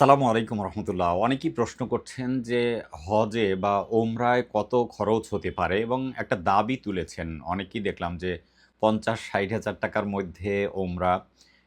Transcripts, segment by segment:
আসসালামু আলাইকুম রহমতুল্লাহ। অনেকেই প্রশ্ন করছেন যে হজে বা ওমরায় কত খরচ হতে পারে এবং একটা দাবি তুলেছেন। অনেকেই দেখলাম যে পঞ্চাশ, ষাট হাজার টাকার মধ্যে ওমরা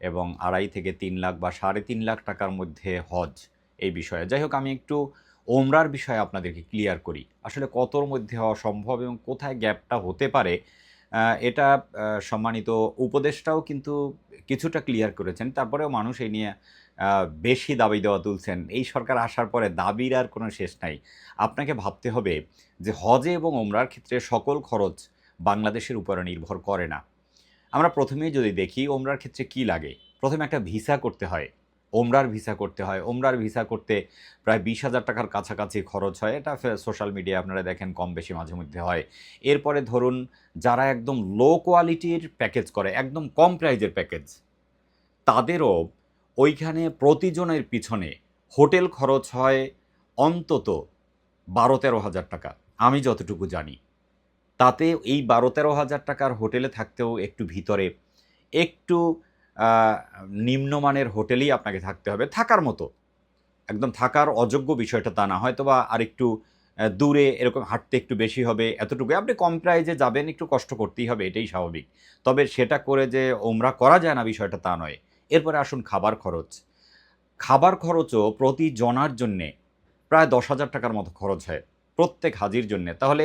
এবং আড়াই থেকে তিন লাখ বা সাড়ে তিন লাখ টাকার মধ্যে হজ এই বিষয়ে। যাই হোক, আমি একটু ওমরার বিষয়ে আপনাদেরকে ক্লিয়ার করি। আসলে কতর মধ্যে হওয়া সম্ভব এবং কোথায় গ্যাপটা হতে পারে এটা সম্মানিত উপদেষ্টাও কিন্তু কিছুটা ক্লিয়ার করেছেন। তারপরেও মানুষ এই নিয়ে বেশি দাবি দেওয়া তুলছেন। এই সরকার আসার পরে দাবির আর কোনো শেষ নাই। আপনাকে ভাবতে হবে যে হজে এবং ওমরার ক্ষেত্রে সকল খরচ বাংলাদেশের উপরে নির্ভর করে না। আমরা প্রথমেই যদি দেখি ওমরার ক্ষেত্রে কি লাগে, প্রথমে একটা ভিসা করতে হয়। ওমরার ভিসা করতে হয়। ওমরার ভিসা করতে প্রায় বিশ হাজার টাকার কাছাকাছি খরচ হয়। এটা সোশ্যাল মিডিয়া আপনারা দেখেন কম বেশি মাঝে মধ্যে হয়। এরপরে ধরুন যারা একদম লো কোয়ালিটির প্যাকেজ করে, একদম কম প্রাইজের প্যাকেজ তাদেরও ওইখানে প্রতিজনের পিছনে হোটেল খরচ হয় অন্তত বারো তেরো হাজার টাকা। আমি যতটুকু জানি। তাতে এই বারো তেরো হাজার টাকার হোটেলে থাকতেও একটু ভিতরে একটু নিম্নমানের হোটেলেই আপনাকে থাকতে হবে। থাকার মতো। একদম থাকার অযোগ্য বিষয়টা তা না। হয়তো বা আরেকটু আহ, দূরে এরকম হাঁটতে একটু বেশি হবে এতটুকু আপনি কম প্রাইজে যাবেন একটু কষ্ট করতেই হবে এটাই স্বাভাবিক। তবে সেটা করে যে ওমরা করা যায় না বিষয়টা তা নয়। এরপরে আসুন খাবার খরচ। খাবার খরচও প্রতি জনার জন্যে প্রায় দশ হাজার টাকার মতো খরচ হয়। প্রত্যেক হাজির জন্য। তাহলে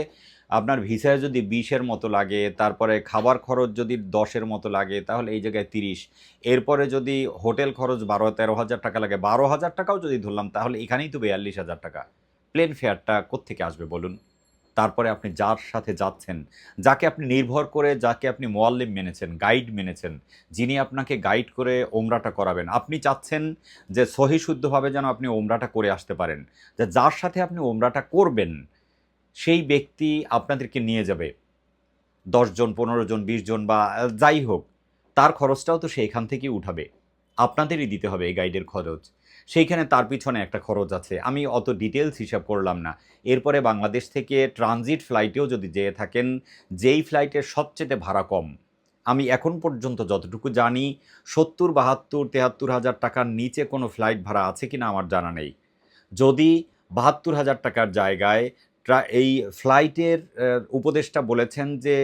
আপনার ভিসায় যদি বিশের মতো লাগে, তারপরে খাবার খরচ যদি দশের মতো লাগে, তাহলে এই জায়গায় তিরিশ। এরপরে যদি হোটেল খরচ বারো, তেরো হাজার টাকা লাগে, বারো হাজার টাকাও যদি ধরলাম, তাহলে এখানেই তো বিয়াল্লিশ হাজার টাকা। প্লেন ফেয়ারটা কোত্থেকে আসবে বলুন? তারপরে আপনি যার সাথে যাচ্ছেন, যাকে আপনি নির্ভর করে যাকে আপনি মোয়াল্লিম মেনেছেন গাইড মেনেছেন, যিনি আপনাকে গাইড করে ওমরাটা করাবেন, আপনি চাচ্ছেন যে সহি শুদ্ধভাবে যেন আপনি ওমরাটা করে আসতে পারেন, যে যার সাথে আপনি ওমরাটা করবেন, সেই ব্যক্তি আপনাদেরকে নিয়ে যাবে। দশজন পনেরো জন, বিশ জন বা, যাই হোক, তার খরচটাও তো সেইখান থেকেই উঠাবে। আপনাদেরই দিতে হবে এই গাইডের খরচ। সেইখানে তার পিছনে একটা খরচ আছে। আমি অত ডিটেলস হিসাব করলাম না। এরপরে বাংলাদেশ থেকে ট্রানজিট ফ্লাইটেও যদি যেয়ে থাকেন, যেই ফ্লাইটের সবচেয়ে ভাড়া কম, আমি এখন পর্যন্ত যতটুকু জানি, সত্তর, বাহাত্তর, তেহাত্তর হাজার টাকার নিচে কোনো ফ্লাইট ভাড়া আছে কি না আমার জানা নেই। যদি বাহাত্তর হাজার টাকার জায়গায় এই ফ্লাইটের উপদেশটা বলেছেন যে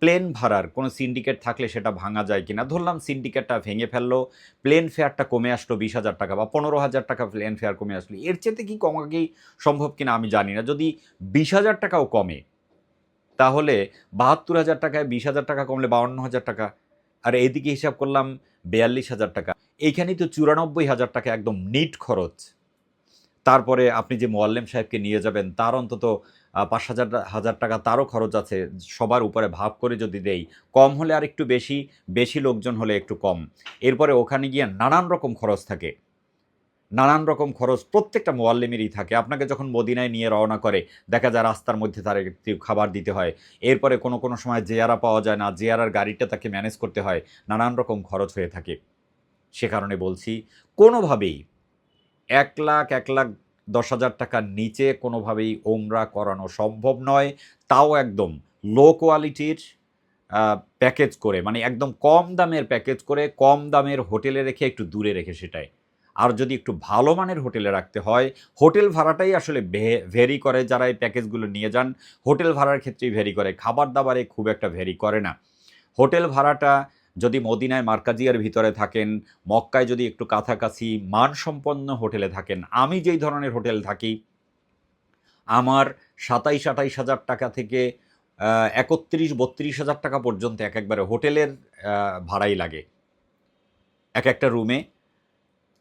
প্লেন ভাড়ার, কোনো সিন্ডিকেট থাকলে সেটা ভাঙা যায় কিনা? ধরলাম সিন্ডিকেটটা ভেঙে ফেলল প্লেন ফেয়ারটা কমে আসলো বিশ হাজার টাকা বা পনেরো হাজার টাকা প্লেন ফেয়ার কমে আসলো। এর চেয়ে কি কমাকেই সম্ভব কিনা আমি জানি না। যদি বিশ হাজার টাকাও কমে, তাহলে বাহাত্তর হাজার টাকায় বিশ হাজার টাকা কমলে বাউন্ন হাজার টাকা। আর এইদিকে হিসাব করলাম, বিয়াল্লিশ হাজার টাকা। এইখানেই তো চুরানব্বই হাজার টাকা একদম নিট খরচ। তারপরে আপনি যে মোয়াল্লেম সাহেবকে নিয়ে যাবেন, তার অন্তত পাঁচ হাজার হাজার টাকা তারও খরচ আছে। সবার উপরে ভাগ করে যদি দেই, কম হলে আর একটু বেশি বেশি লোকজন হলে একটু কম। এরপরে ওখানে গিয়ে নানান রকম খরচ থাকে। নানান রকম খরচ, প্রত্যেকটা মোয়াল্লিমেরই থাকে। আপনাকে যখন মদিনায় নিয়ে রওনা করে, দেখা যায় রাস্তার মধ্যে তার একটু খাবার দিতে হয়। এরপরে কোনো কোনো সময় জেয়ারা পাওয়া যায় না, জেয়ারার গাড়িটা তাকে ম্যানেজ করতে হয়। নানান রকম খরচ হয়ে থাকে। সে কারণে বলছি, কোনোভাবেই এক লাখ এক লাখ দশ হাজার টাকার নিচে কোনোভাবেই ওমরা করানো সম্ভব নয়। তাও একদম লো কোয়ালিটির প্যাকেজ করে মানে একদম কম দামের প্যাকেজ করে, কম দামের হোটেলে রেখে একটু দূরে রেখে সেটাই। আর যদি একটু ভালো মানের হোটেলে রাখতে হয়, হোটেল ভাড়াটাই আসলে ভেরি করে যারা এই প্যাকেজগুলো নিয়ে যান। হোটেল ভাড়ার ক্ষেত্রেই ভেরি করে, খাবার দাবারে খুব একটা ভেরি করে না। হোটেল ভাড়াটা যদি মদিনায় মার্কাজিয়ার ভিতরে থাকেন, মক্কায় যদি একটু কাছাকাছি মানসম্পন্ন হোটেলে থাকেন, আমি যেই ধরনের হোটেল থাকি, আমার সাতাইশ, আঠাইশ হাজার টাকা থেকে একত্রিশ, বত্রিশ হাজার টাকা পর্যন্ত এক একবারে হোটেলের ভাড়াই লাগে। এক একটা রুমে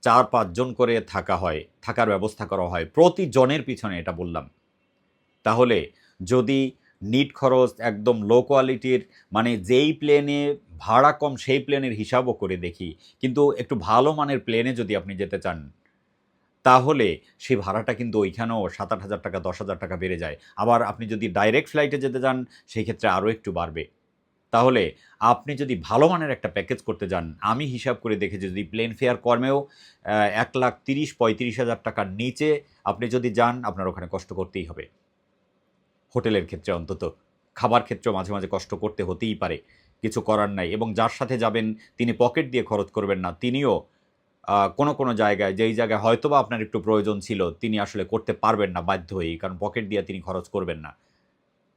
চার পাঁচজন করে থাকা হয়, থাকার ব্যবস্থা করা হয়। প্রতি জনের পিছনে এটা বললাম। তাহলে যদি নিট খরচ একদম লো কোয়ালিটির মানে যেই প্লেনে ভাড়া কম সেই প্লেনের হিসাবও করে দেখি। কিন্তু একটু ভালো মানের প্লেনে যদি আপনি যেতে চান, তাহলে সেই ভাড়াটা কিন্তু ওইখানেও সাত আট হাজার টাকা, দশ হাজার টাকা বেড়ে যায়। আবার আপনি যদি ডাইরেক্ট ফ্লাইটে যেতে চান, সেই ক্ষেত্রে আরও একটু বাড়বে। তাহলে আপনি যদি ভালো মানের একটা প্যাকেজ করতে যান, আমি হিসাব করে দেখেছি যদি প্লেন ফেয়ার কর্মেও এক লাখ তিরিশ, পঁয়ত্রিশ হাজার টাকার নিচে আপনি যদি যান, আপনার ওখানে কষ্ট করতেই হবে। হোটেলের ক্ষেত্রে অন্তত। খাবার ক্ষেত্রেও মাঝে মাঝে কষ্ট করতে হতেই পারে। কিছু করার নাই এবং যার সাথে যাবেন তিনি পকেট দিয়ে খরচ করবেন না। তিনিও কোনো কোনো জায়গায়, যেই জায়গায় হয়তোবা আপনার একটু প্রয়োজন ছিল, তিনি আসলে করতে পারবেন না বাধ্য হয়েই, কারণ পকেট দিয়ে তিনি খরচ করবেন না।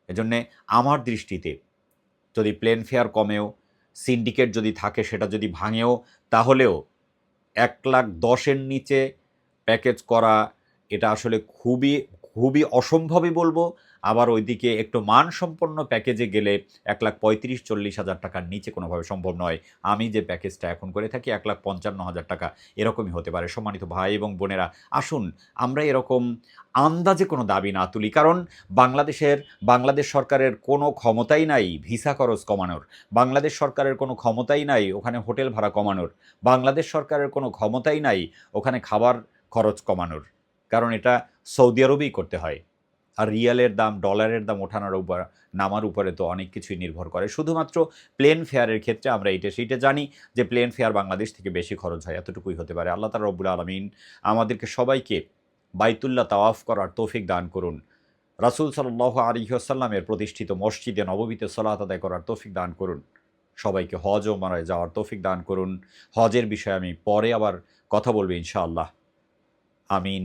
এজন্যে আমার দৃষ্টিতে যদি প্লেন ফেয়ার কমেও, সিন্ডিকেট যদি থাকে, সেটা যদি ভাঙেও, তাহলেও এক লাখ দশের নিচে প্যাকেজ করা, এটা আসলে খুবই খুবই অসম্ভবই বলব। আবার ওইদিকে একটু মানসম্পন্ন প্যাকেজে গেলে এক লাখ পঁয়ত্রিশ, চল্লিশ হাজার টাকার নিচে কোনোভাবে সম্ভব নয়। আমি যে প্যাকেজটা এখন করে থাকি এক লাখ পঞ্চান্ন হাজার টাকা, এরকমই হতে পারে। সম্মানিত ভাই এবং বোনেরা, আসুন আমরা এরকম আন্দাজে কোনো দাবি না তুলি, কারণ বাংলাদেশের, বাংলাদেশ সরকারের কোনো ক্ষমতাই নাই ভিসা খরচ কমানোর। বাংলাদেশ সরকারের কোনো ক্ষমতাই নাই ওখানে হোটেল ভাড়া কমানোর। বাংলাদেশ সরকারের কোনো ক্ষমতাই নাই ওখানে খাবার খরচ কমানোর। কারণ এটা সৌদি আরবেই করতে হয়। আর রিয়ালের দাম, ডলারের দাম ওঠানোর উপর, নামার উপরে তো অনেক কিছুই নির্ভর করে। শুধুমাত্র প্লেন ফেয়ারের ক্ষেত্রে আমরা এইটা, সেইটা জানি যে প্লেন ফেয়ার বাংলাদেশ থেকে বেশি খরচ হয়, এতটুকুই হতে পারে। আল্লাহ তালা রব্বুল আলমিন আমাদেরকে সবাইকে বাইতুল্লাহ তাওয়াফ করার তৌফিক দান করুন। রাসুল সাল্লাহ আলিহাসাল্লামের প্রতিষ্ঠিত মসজিদে নবমীতে সলাত আদায় করার তৌফিক দান করুন। সবাইকে হজ ও মারায় যাওয়ার তৌফিক দান করুন। হজের বিষয়ে আমি পরে আবার কথা বলব ইনশাআল্লাহ। আমিন।